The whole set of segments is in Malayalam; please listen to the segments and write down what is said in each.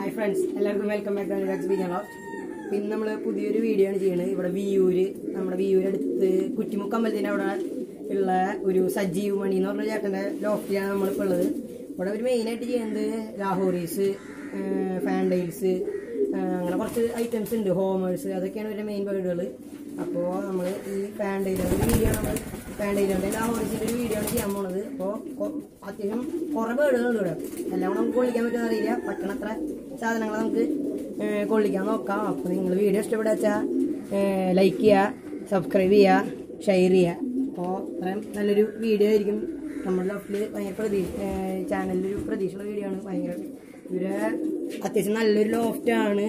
Welcome back to Anurag speaking of പിന്നെ നമ്മൾ പുതിയൊരു വീഡിയോ ആണ് ചെയ്യുന്നത് ഇവിടെ വിയൂര് നമ്മുടെ വിയൂരടുത്ത് കുറ്റിമുക്ക് അമ്പലത്തിന്റെ അവിടെ ഉള്ള ഒരു സജീവ് മണി എന്ന് പറഞ്ഞ ചേട്ടന്റെ ലോഫ്റ്റിലാണ് നമ്മളിപ്പോൾ ഉള്ളത്. ഇവിടെ ഒരു മെയിനായിട്ട് ചെയ്യുന്നത് ലാഹോറീസ് ഫാൻഡൈൽസ് അങ്ങനെ കുറച്ച് ഐറ്റംസ് ഉണ്ട്. ഹോമേഴ്സ് അതൊക്കെയാണ് ഇവരുടെ മെയിൻ ബേർഡുകൾ അപ്പോൾ നമ്മൾ ഈ ഫാൻഡൈലുകളുടെ വീഡിയോ നമ്മൾ ഫാൻഡൈലുകളുടെ ആ ഒറിജിനൽ വീഡിയോ ചെയ്യാൻ പോണത്. അപ്പോൾ അത്യാവശ്യം കുറേ ബേർഡുകളുണ്ട് ഇവിടെ. എല്ലാം നമുക്ക് കൊള്ളിക്കാൻ പറ്റുമെന്ന് അറിയില്ല. പറ്റണത്ര സാധനങ്ങൾ നമുക്ക് കൊള്ളിക്കാൻ നോക്കാം. അപ്പോൾ നിങ്ങൾ വീഡിയോ ഇഷ്ടപ്പെടുക വെച്ചാൽ ലൈക്ക് ചെയ്യുക സബ്സ്ക്രൈബ് ചെയ്യുക ഷെയർ ചെയ്യുക അപ്പോൾ അത്രയും നല്ലൊരു വീഡിയോ ആയിരിക്കും നമ്മുടെ ലോഫിൽ ഭയങ്കര പ്രതീക്ഷ ചാനലിലൊരു പ്രതീക്ഷയുള്ള വീഡിയോ ആണ്. ഭയങ്കര ഇവരെ അത്യാവശ്യം നല്ലൊരു ലോഫ്റ്റാണ്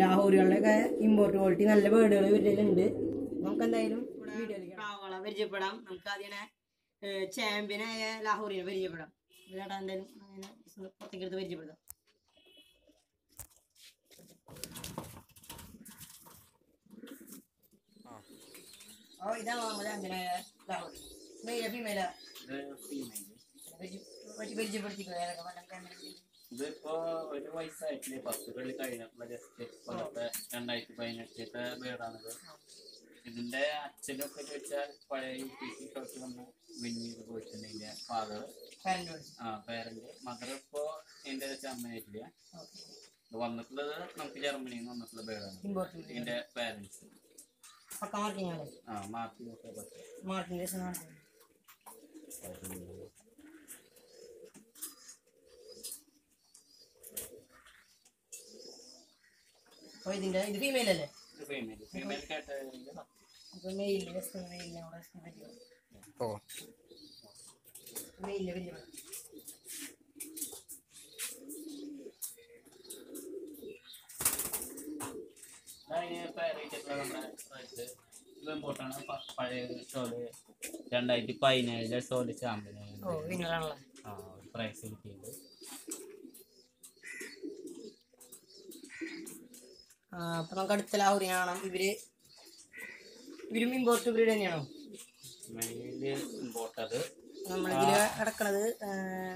ലാഹോറുകളുടെയൊക്കെ ഇമ്പോർട്ട് ക്വാളിറ്റി നല്ല ബേർഡുകൾ ഇവരുടെ ഉണ്ട് നമുക്ക് എന്തായാലും പ്രാവുകളെ പരിചയപ്പെടാം. നമുക്ക് അതിനെ ചാമ്പ്യനായ ലാഹോറിനെ പരിചയപ്പെടാം. ഇവരാണ് എന്തായാലും അങ്ങനെ പുറത്തേക്ക് എടുത്ത് പരിചയപ്പെടുത്താം. ഓ ഇതാണ് നമ്മുടെ ചാമ്പ്യനായ ലാഹോറി മെയില ഫീമെയില പരിചയപ്പെടുത്തിക്കോ ഏതൊക്കെ ഇതിപ്പോ ഒരു വയസ്സായിട്ടില്ലേ? പത്ത് കളി കഴിഞ്ഞിട്ടുള്ള ജസ്റ്റ് കൊല്ലത്തെ രണ്ടായിരത്തി പതിനെട്ടിലത്തെ ബേഡാണിത്. ഇതിന്റെ അച്ഛനൊക്കെ ചോദിച്ചാൽ പഴയ യു പി സി ഷോട്ട് വന്ന് വിൻ ചെയ്ത് പോയിട്ടുണ്ട് ഇതിന്റെ ഫാദർ പാരന്റ് ആ പേരന്റ് മദർ ഇപ്പോ എന്റെ അമ്മയായിട്ടില്ല. ഇത് വന്നിട്ടുള്ളത് നമുക്ക് ജർമ്മനിയിൽ നിന്ന് വന്നിട്ടുള്ള ബേഡാണ്. എന്റെ പേരന്റ്സ് ആ മാറ്റി ഒക്കെ പറ്റും അപ്പോൾ ഇതിന്റെ ഇത് ഫീമെയിൽ അല്ലേ? അപ്പോൾ മെയിൽ മെയിലിനെ പറ്റുമോ? ഓ. മെയിലിനെ വലിയ ഇമ്പോർട്ടാണ് പഴയ ഷോൽ രണ്ടായിരത്തി പതിനേഴിലെ ഷോൽ ചാമ്പ്യൻ ഓ വിന്നറാണല്ലോ ആ പ്രൈസ് കിട്ടിയത് അപ്പോൾ നമുക്ക് അടുത്ത ലാഹുറി കാണാം. ഇവർ ഇവരും ഇമ്പോർട്ട് ബ്രീഡ് തന്നെയാണോ? നമ്മളിതിൽ കിടക്കണത്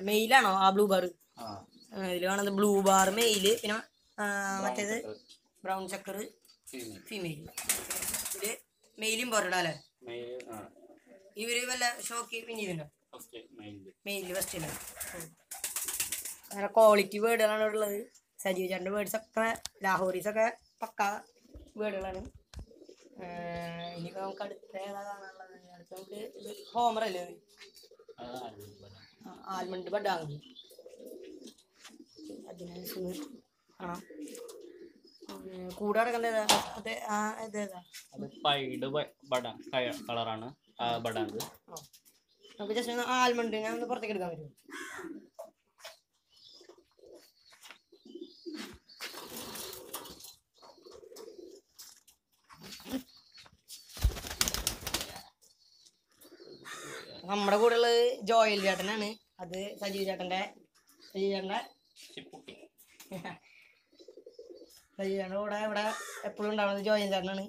മെയിലാണോ ആ ബ്ലൂ ബാർ ആ. ഇതിൽ കാണുന്നത് ബ്ലൂ ബാർ മെയിൽ പിന്നെ മറ്റേത് ബ്രൗൺ ചക്കർ ഫീമെയിൽ ഇതിൽ മെയിൽ ഇമ്പോർട്ടഡ് അല്ലേ ഇവർ വല്ല ഷോക്ക് മെയിൽ മെയിലിൽ ഫസ്റ്റ് ക്വാളിറ്റി വേർഡുകളാണ് ഉള്ളത്. സജീവ് ചേട്ടന്റെ ഒക്കെ ലാഹോറീസ് ഒക്കെ പക്ക വേർഡുകളാണ്. ഇനിയിപ്പോൾ നമുക്ക് അടുത്ത ഏതാ കാണാനുള്ളത്? അടുത്ത നമുക്ക് ഇത് ഹോമർ അല്ലേ ആൽമണ്ട് ബഡാങ് അതിനനുസരിച്ച് കാണാം കൂടെ കിടക്കേണ്ട ഏതാ? അതെ പൈഡ് കളറാണ് ബഡാങ്ക്. നമുക്ക് ജസ്റ്റ് ആൽമണ്ട് ഞാൻ ഒന്ന് പുറത്തേക്ക് എടുക്കാൻ പറ്റുമോ? നമ്മുടെ കൂടെ ഉള്ളത് ജോയൽ ചേട്ടനാണ്. അത് സജീവ് ചേട്ടന്റെ സജീവ് ചേട്ടന്റെ സജീവ് ചേട്ടന്റെ കൂടെ ഇവിടെ എപ്പോഴും ഉണ്ടാവുന്നത് ജോയൽ ചേട്ടനാണ്.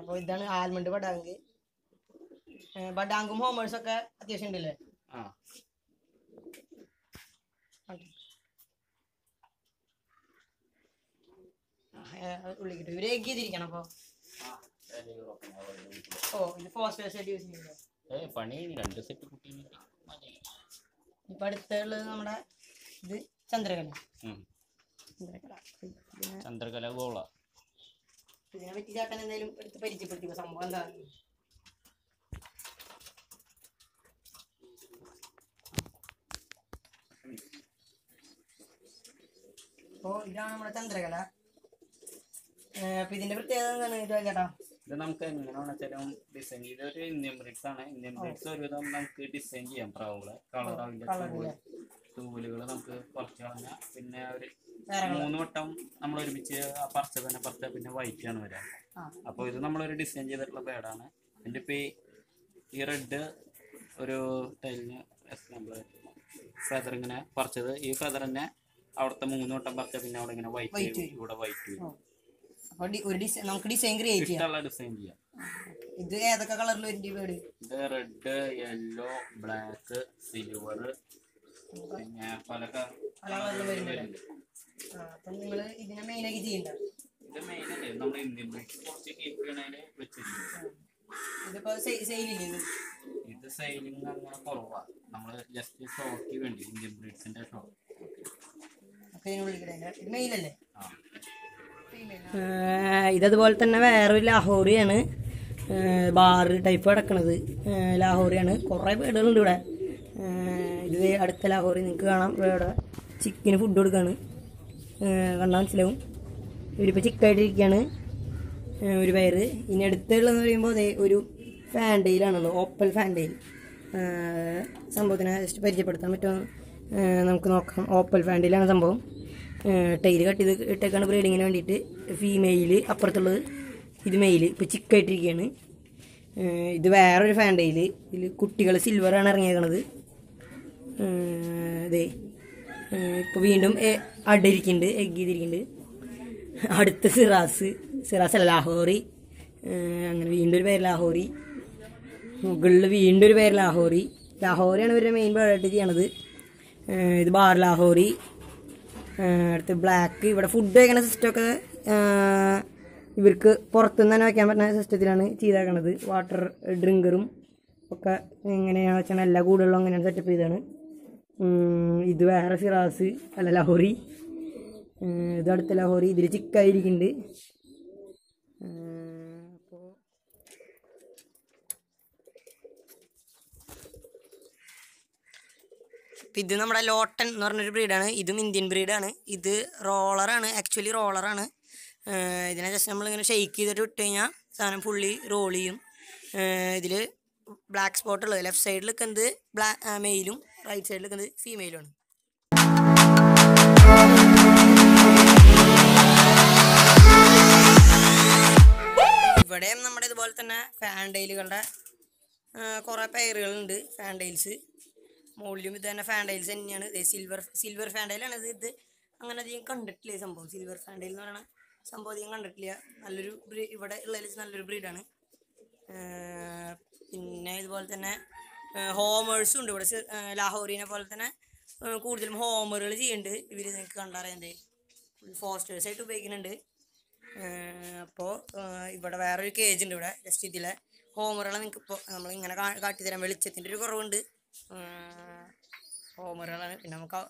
അപ്പോൾ ഇതാണ് ആൽമണ്ട് ബഡാങ്ക്. ബഡാങ്കും ഹോമേഴ്സും ഒക്കെ അത്യാവശ്യം ഉണ്ടല്ലേ? ഉള്ളിക്കിട്ട്. ഇവർ എഗ് ചെയ്തിരിക്കണം അപ്പോൾ. ഓ ഇത് ആയിട്ട് യൂസ് ചെയ്യുന്നത് ഏ പണി രണ്ട് സെറ്റ് കുട്ടി. മതി ഇപ്പൊ അടുത്തുള്ളത് നമ്മുടെ ഇത് ചന്ദ്രകല. ചന്ദ്രകല. ഗോള. ഇതിനെ പറ്റി ചേട്ടൻ എന്തായാലും എടുത്ത് പരിചയപ്പെടുത്തിക്കോ? സംഭവം എന്താ അപ്പോ ഇതാണ് നമ്മുടെ ചന്ദ്രകല. അപ്പൊ ഇതിന്റെ പ്രത്യേകത എന്താണ്? ഇത് ചേട്ടാ ഇത് നമുക്ക് എങ്ങനെയാണെന്ന് വെച്ചാലും ഡിസൈൻ ചെയ്ത ഒരു ഇന്ത്യൻ ബ്രിക്സ് ആണ്. ഇന്ത്യൻ ബ്രിക്സ് ഒരുവിധം നമുക്ക് ഡിസൈൻ ചെയ്യാം. പ്രാവുകളെ കളർ അതിന്റെ തൂവലുകൾ നമുക്ക് കുറച്ച് കളഞ്ഞാൽ പിന്നെ ഒരു മൂന്ന് വട്ടം നമ്മൾ ഒരുമിച്ച് പറിച്ച തന്നെ പറിച്ച പിന്നെ വൈറ്റ് ആണ് വരാം. അപ്പൊ അപ്പോൾ ഇത് നമ്മളൊരു ഡിസൈൻ ചെയ്തിട്ടുള്ള ബേഡാണ് എന്റെ ഇപ്പൊ ഈ റെഡ് ഒരു ടൈലിന് നമ്മൾ ഫെദർ ഇങ്ങനെ പറിച്ചത്. ഈ ഫെദർ തന്നെ അവിടുത്തെ മൂന്ന് വട്ടം പറിച്ച പിന്നെ അവിടെ ഇങ്ങനെ വൈറ്റ്. ഇവിടെ വൈറ്റ് വരും. അപ്പൊ ഒരു ഡിസൈൻ നമുക്ക് ഡിസൈൻ ക്രിയേറ്റ് ചെയ്യാം. ഇഷ്ടമുള്ള ഡിസൈൻ ചെയ്യാം. ഇത് ഏതൊക്കെ കളറിൽ വരും വീട്? ഇത് റെഡ് യെല്ലോ ബ്ലാക്ക് സിൽവർ പിന്നെ അപ്പം ഇതിനെ ചെയ്യണ്ട. ഇത് മെയിൻ അല്ലേ? നമ്മുടെ ഇന്ത്യൻ ബ്രീഡ് കുറച്ച് കീപ്പ് ചെയ്യണതിന് വെച്ചിട്ടുണ്ട്. ഇതിപ്പോ സെയിലില്ലേ ഇത്? ഇത് സെയിലിംഗ് അങ്ങനെ കുറവാ. നമ്മൾ ജസ്റ്റ് ഷോക്ക് വേണ്ടി ഇന്ത്യൻ ബ്രീഡ്സിന്റെ ഷോ അപ്പൊ ഇതിനെ വിളിക്കണേ ഇത് മെയിലല്ലേ ആ. ഇതതുപോലെ തന്നെ വേറൊരു ലാഹോറിയാണ്. ബാറ് ടൈപ്പ് കിടക്കണത് ലാഹോറിയാണ്. കുറേ വീടുകളുണ്ട് ഇവിടെ. ഇത് അടുത്ത ലാഹോറി നിങ്ങൾക്ക് കാണാം. ഇവിടെ ചിക്കന് ഫുഡ് കൊടുക്കാണ്. കണ്ടാൽ മനസ്സിലാവും. ഇവരിപ്പോൾ ചിക്കായിട്ടിരിക്കുകയാണ് ഒരു വയറ് ഇനി അടുത്തുള്ളതെന്ന് പറയുമ്പോൾ അതേ ഒരു ഫാൻഡെയിലാണല്ലോ ഓപ്പൽ ഫാൻഡെയിൽ സംഭവത്തിനെ ജസ്റ്റ് പരിചയപ്പെടുത്താൻ പറ്റുമോ? നമുക്ക് നോക്കാം. ഓപ്പൽ ഫാൻഡെയിലാണ് സംഭവം. ടൈൽ കട്ട് ചെയ്ത് ഇട്ടേക്കാണ് ബ്രീഡിങ്ങിന് വേണ്ടിയിട്ട്. ഫീമെയിൽ അപ്പുറത്തുള്ളത് ഇത് മെയിൽ ഇപ്പോൾ ചിക്കായിട്ടിരിക്കുകയാണ് ഇത് വേറൊരു ഫാൻഡെയിൽ ഇതിൽ കുട്ടികൾ സിൽവറാണ് ഇറങ്ങിയേക്കണത്. അതെ. ഇപ്പോൾ വീണ്ടും അടയിരിക്കുന്നുണ്ട് എഗ് ചെയ്തിരിക്കുന്നുണ്ട്. അടുത്ത സിറാസ്. സിറാസ് അല്ല ലാഹോറി. അങ്ങനെ വീണ്ടും ഒരു പേര് ലാഹോറി. മുകളിൽ വീണ്ടും ഒരു പേര് ലാഹോറി. ലാഹോറിയാണ് ഇവരുടെ മെയിൻ ബേർഡായിട്ട് ചെയ്യണത്. ഇത് ബാർ ലാഹോറി. അടുത്ത് ബ്ലാക്ക് ഇവിടെ ഫുഡ് കഴിക്കണ സിസ്റ്റമൊക്കെ ഇവർക്ക് പുറത്തുനിന്ന് തന്നെ വയ്ക്കാൻ പറ്റുന്ന സിസ്റ്റത്തിലാണ് ചെയ്തേക്കണത്. വാട്ടർ ഡ്രിങ്കറും ഒക്കെ എങ്ങനെയാണെന്ന് വെച്ചാൽ എല്ലാ കൂടുതലും അങ്ങനെയാണ് സെറ്റപ്പ് ചെയ്താണ് ഇത് വേറെ സിറാസ് അല്ല ലഹോറി. ഇത് അടുത്ത ലഹോറി. ഇതിൽ ചിക്കായിരിക്കുന്നുണ്ട് ഇത് നമ്മുടെ ലോട്ടൻ എന്ന് പറഞ്ഞൊരു ബ്രീഡാണ് ഇതും ഇന്ത്യൻ ബ്രീഡാണ് ഇത് റോളറാണ് ആക്ച്വലി റോളറാണ് ഇതിനെ ജസ്റ്റ് നമ്മളിങ്ങനെ ഷെയ്ക്ക് ചെയ്തിട്ട് വിട്ട് കഴിഞ്ഞാൽ സാധനം ഫുള്ളി റോൾ ചെയ്യും. ഇതിൽ ബ്ലാക്ക് സ്പോട്ട് ഉള്ളത്. ലെഫ്റ്റ് സൈഡിൽ നിൽക്കുന്നത് ബ്ലാക്ക് മെയിലും റൈറ്റ് സൈഡിൽ നിൽക്കുന്നത് ഫീമെയിലുമാണ് ഇവിടെയും നമ്മുടെ ഇതുപോലെ തന്നെ ഫാൻഡൈലുകളുടെ കുറേ പേരുകളുണ്ട് ഫാൻഡൈൽസ് മുകളിലും ഇത് തന്നെ ഫാൻഡൈൽസ് തന്നെയാണ്. സിൽവർ സിൽവർ ഫാൻഡൈലാണ് ഇത്. അങ്ങനെ അധികം കണ്ടിട്ടില്ല സംഭവം. സിൽവർ ഫാൻഡൈൽ എന്ന് പറയുന്ന സംഭവം അധികം കണ്ടിട്ടില്ല. നല്ലൊരു ബ്രീ ഇവിടെ ഉള്ളതിൽ നല്ലൊരു ബ്രീഡാണ് പിന്നെ ഇതുപോലെ തന്നെ ഹോമേഴ്സും ഉണ്ട്. ഇവിടെ ലാഹോറിനെ പോലെ തന്നെ കൂടുതലും ഹോമറുകൾ ചെയ്യുന്നുണ്ട്. ഇവർ നിങ്ങൾക്ക് കണ്ടറിയാൻ ഫോസ്റ്റേഴ്സ് ആയിട്ട് ഉപയോഗിക്കുന്നുണ്ട്. അപ്പോൾ ഇവിടെ വേറൊരു കേജ് ഉണ്ട് ഇവിടെ. ജസ്റ്റ് ഇതിലെ ഹോമറുകളെ നിങ്ങൾക്ക് ഇപ്പോൾ നമ്മളിങ്ങനെ കാ- കാട്ടിത്തരാം വെളിച്ചത്തിന്റെ ഒരു കുറവുണ്ട്. ഹോമറുകളാണ് പിന്നെ നമുക്ക്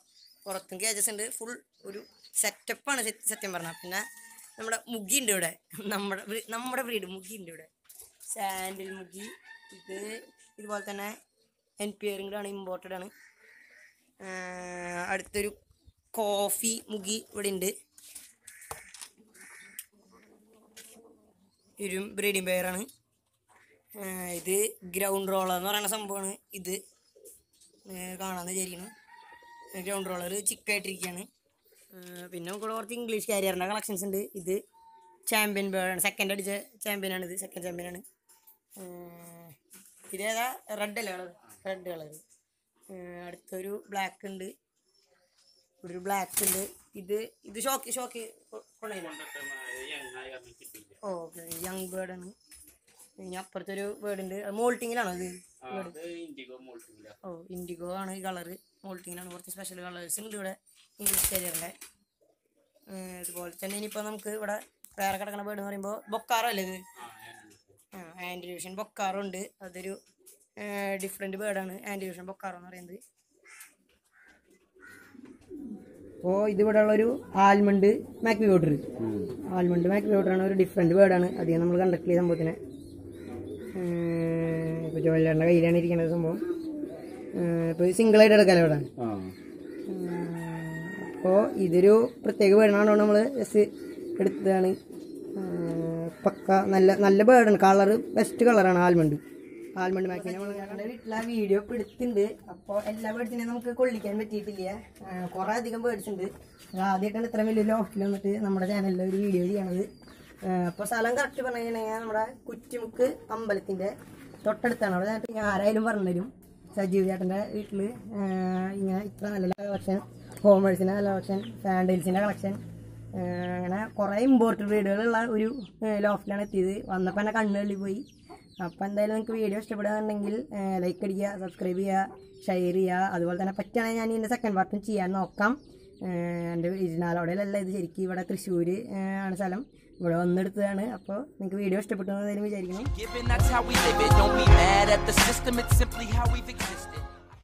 പുറത്തും കേജസ് ഉണ്ട്. ഫുൾ ഒരു സെറ്റപ്പാണ് സത്യം പറഞ്ഞാൽ പിന്നെ നമ്മുടെ മുഗി ഉണ്ട് ഇവിടെ. നമ്മുടെ നമ്മുടെ ബ്രീഡ് മുഗി ഉണ്ട് ഇവിടെ. സാൻഡിൽ മുഗി ഇത് ഇതുപോലെ തന്നെ എൻ പി ആണ്. ഇമ്പോർട്ടഡ് ആണ് അടുത്തൊരു കോഫി മുഗി ഇവിടെ ഉണ്ട്. ഒരു ബ്രീഡിംഗ് പെയറാണ് ഇത് ഗ്രൗണ്ട് റോളർ എന്ന് പറയുന്ന സംഭവമാണ്. ഇത് കാണാമെന്ന് വിചാരിക്കണം ഗ്രൗണ്ട് റോളർ ചിക്കായിട്ടിരിക്കുകയാണ് പിന്നെ നമുക്ക് കുറച്ച് ഇംഗ്ലീഷ് കാരിയറിന്റെ കളക്ഷൻസ് ഉണ്ട്. ഇത് ചാമ്പ്യൻ ബേർഡാണ് സെക്കൻഡ് അടിച്ച ചാമ്പ്യനാണ് ഇത്. സെക്കൻഡ് ചാമ്പ്യനാണ് ഇതേതാ റെഡ് അല്ലേ കളർ റെഡ് കളർ. അടുത്തൊരു ബ്ലാക്ക് ഉണ്ട്. ഒരു ബ്ലാക്ക് ഉണ്ട്. ഇത് ഇത് ഷോക്ക് ഷോക്ക് കൊണ്ടുപോയി ഓക്കെ യങ് ബേർഡ് ആണ്. ഇനി അപ്പുറത്തൊരു ബേർഡ് ഉണ്ട് മോൾട്ടിങ്ങിലാണോ മോൾട്ടില്ല ഓ ഇൻഡിഗോ ആണ് ഈ കളറ്. മോൾട്ടിങ്ങിലാണ് കുറച്ച് സ്പെഷ്യൽ കളേഴ്സ് ഉണ്ട് ഇവിടെ. ഇംഗ്ലീഷ് കരിയറിന്റെ അതുപോലെ തന്നെ ഇനിയിപ്പോൾ നമുക്ക് ഇവിടെ വേറെ കിടക്കുന്ന ബേർഡ് എന്ന് പറയുമ്പോൾ ബൊക്കാറോ അല്ലേ ഇത്? ആ ബൊക്കാറോ ഉണ്ട്. അതൊരു ഡിഫറെന്റ് ബേർഡാണ് ആന്റിലൂഷൻ ബൊക്കാറോ എന്ന് പറയുന്നത്. അപ്പോൾ ഇതിവിടെ ഉള്ളൊരു ആൽമണ്ട് മാക്ബി വോട്ടർ ആൽമണ്ട് ആണ് ഒരു ഡിഫറെന്റ് ബേർഡാണ് അധികം നമ്മൾ കണ്ടക്ട് ചെയ്ത സംഭവത്തിനെ. ഇപ്പോൾ ജോലിയുടെ കയ്യിലാണ് ഇരിക്കുന്നത് സംഭവം. ഇപ്പോൾ സിംഗിളായിട്ട് എടുക്കാൻ ഇവിടെ? അപ്പോൾ ഇതൊരു പ്രത്യേക ബേർഡാണ് നമ്മൾ ജസ്റ്റ് എടുത്തതാണ്. പക്ക നല്ല നല്ല ബേർഡാണ് കളർ ബെസ്റ്റ് കളറാണ് ആൽമണ്ട് ആൽമണ്ട് മാക്കി ഞങ്ങളുടെ വീട്ടിലെ വീഡിയോ ഒക്കെ എടുത്തിട്ടുണ്ട്. അപ്പോൾ എല്ലാ ബേഡ്സിനെയും നമുക്ക് കൊള്ളിക്കാൻ പറ്റിയിട്ടില്ല. കുറേ അധികം ബേഡ്സ് ഉണ്ട്. അത് ആദ്യമായിട്ടാണ് ഇത്ര വലിയ ലോഫ്റ്റിൽ വന്നിട്ട് നമ്മുടെ ചാനലിൽ ഒരു വീഡിയോ ചെയ്യണത്. അപ്പോൾ സ്ഥലം കറക്റ്റ് പറഞ്ഞു നമ്മുടെ കുറ്റിമുക്ക് അമ്പലത്തിന്റെ തൊട്ടടുത്താണ്. അവിടെ ആരായാലും പറഞ്ഞു തരും. സജീവ് ചേട്ടന്റെ വീട്ടിൽ ഇങ്ങനെ ഇത്ര നല്ല കളക്ഷൻ. ഹോമേഴ്സിന്റെ നല്ല കളക്ഷൻ. ഫാൻഡൈൽസിന്റെ കളക്ഷൻ. അങ്ങനെ കുറേ ഇമ്പോർട്ടന്റ് വീടുകളുള്ള ഒരു ലോഫിലാണ് എത്തിയത്. വന്നപ്പോൾ എന്നെ കണ്ണുകളിൽ പോയി. അപ്പോൾ എന്തായാലും നിങ്ങൾക്ക് വീഡിയോ ഇഷ്ടപ്പെടുകയാണെന്നുണ്ടെങ്കിൽ ലൈക്ക് അടിക്കുക സബ്സ്ക്രൈബ് ചെയ്യുക ഷെയർ ചെയ്യുക. അതുപോലെ തന്നെ പറ്റുകയാണെങ്കിൽ ഞാൻ ഇതിന്റെ സെക്കൻഡ് പാർട്ടും ചെയ്യാൻ നോക്കാം. എന്റെ ഇരുന്നാലോടെയല്ല ഇത് ശരിക്കും ഇവിടെ തൃശ്ശൂർ ആണ് സ്ഥലം. ഇവിടെ വന്നെടുത്തതാണ്. അപ്പോൾ നിങ്ങൾക്ക് വീഡിയോ ഇഷ്ടപ്പെട്ടു എന്ന് വിചാരിക്കുന്നു.